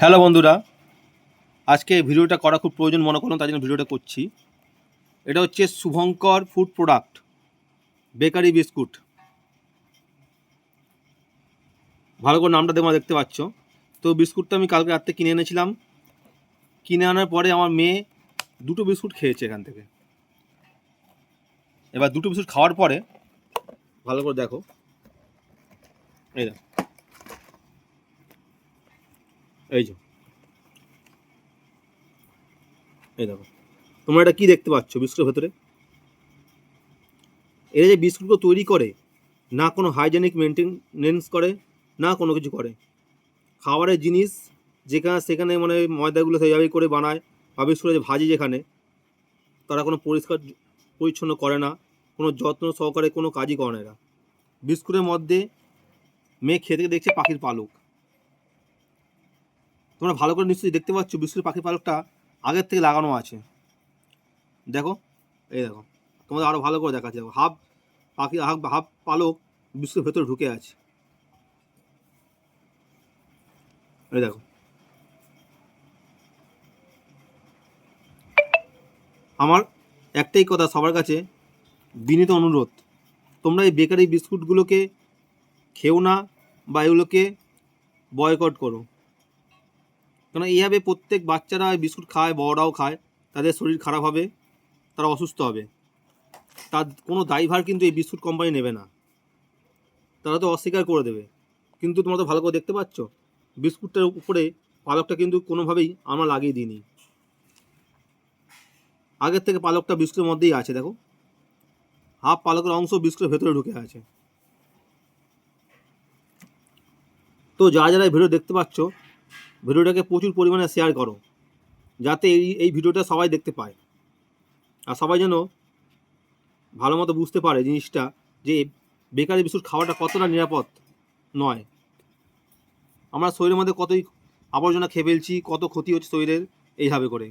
Hello বন্ধুরা, আজকে ভিডিওটা করা খুব প্রয়োজন মনে করলাম, তাই জন্য ভিডিওটা করছি। এটা হচ্ছে Shubhankar food product, bakery biscuit. ভালো করে নামটা তোমরা দেখতে পাচ্ছ। তো বিস্কুটটা আমি কালকে রাত্রে কিনে এনেছিলাম। কিনে আনার পরে আমার মেয়ে দুটো বিস্কুট খেয়েছে এখান থেকে। এবার দুটো বিস্কুট খাওয়ার পরে, ভালো করে দেখো। এই দেখো। এই যে। এই দেখো। তোমরা এটা কি দেখতে পাচ্ছ বিস্কুটের ভেতরে? এরা যে বিস্কুটগুলো তৈরি করে, না কোনো হাইজেনিক মেনটেনেন্স করে, না কোনো কিছু করে। খাবারের জিনিস যেখানে সেখানে মানে ময়দাগুলো সেইভাবেই করে বানায় বা বিস্কুটে যে ভাজি যেখানে, তারা কোনো পরিষ্কার পরিচ্ছন্ন করে না, কোনো যত্ন সহকারে কোনো কাজই করে না এরা। বিস্কুটের মধ্যে মেয়ে খেতে দেখছে পাখির পালক। তোমরা ভালো করে নিশ্চয়ই দেখতে পাচ্ছ বিস্কুটের পাখি পালকটা আগের থেকে লাগানো আছে। দেখো, এই দেখো, তোমাদের আরও ভালো করে দেখাচ্ছে। দেখো, হাফ পাখি, হাফ হাফ পালক বিস্কুটের ভেতরে ঢুকে আছে। এই দেখো। আমার একটাই কথা সবার কাছে, বিনীত অনুরোধ, তোমরা এই বেকারি বিস্কুটগুলোকে খেও না বা এগুলোকে বয়কট করো। কারণ এইভাবে প্রত্যেক বাচ্চারা বিস্কুট খায়, বড়রাও খায়, তাদের শরীর খারাপ হবে, তারা অসুস্থ হবে। তার কোনো দায়ভার কিন্তু এই বিস্কুট কোম্পানি নেবে না। তারা তো অস্বীকার করে দেবে। কিন্তু তোমরা তো ভালো করে দেখতে পাচ্ছ, বিস্কুটটার উপরে পালকটা কিন্তু কোনোভাবেই আমরা লাগিয়ে দিইনি। আগের থেকে পালকটা বিস্কুটের মধ্যেই আছে, দেখো। হাফ পালকের অংশ বিস্কুটের ভেতরে ঢুকে আছে। তো যারা যারা ভিডিও দেখতে পাচ্ছ ভিডিওটাকে প্রচুর পরিমাণে শেয়ার করো, যাতে এই এই ভিডিওটা সবাই দেখতে পায়। আর সবাই যেন ভালো মতো বুঝতে পারে জিনিসটা, যে বেকারি বিস্কুট খাওয়াটা কতটা নিরাপদ নয়। আমরা শরীরের মধ্যে কতই আবর্জনা খেয়ে ফেলছি, কত ক্ষতি হচ্ছে শরীরের, এইভাবে করে।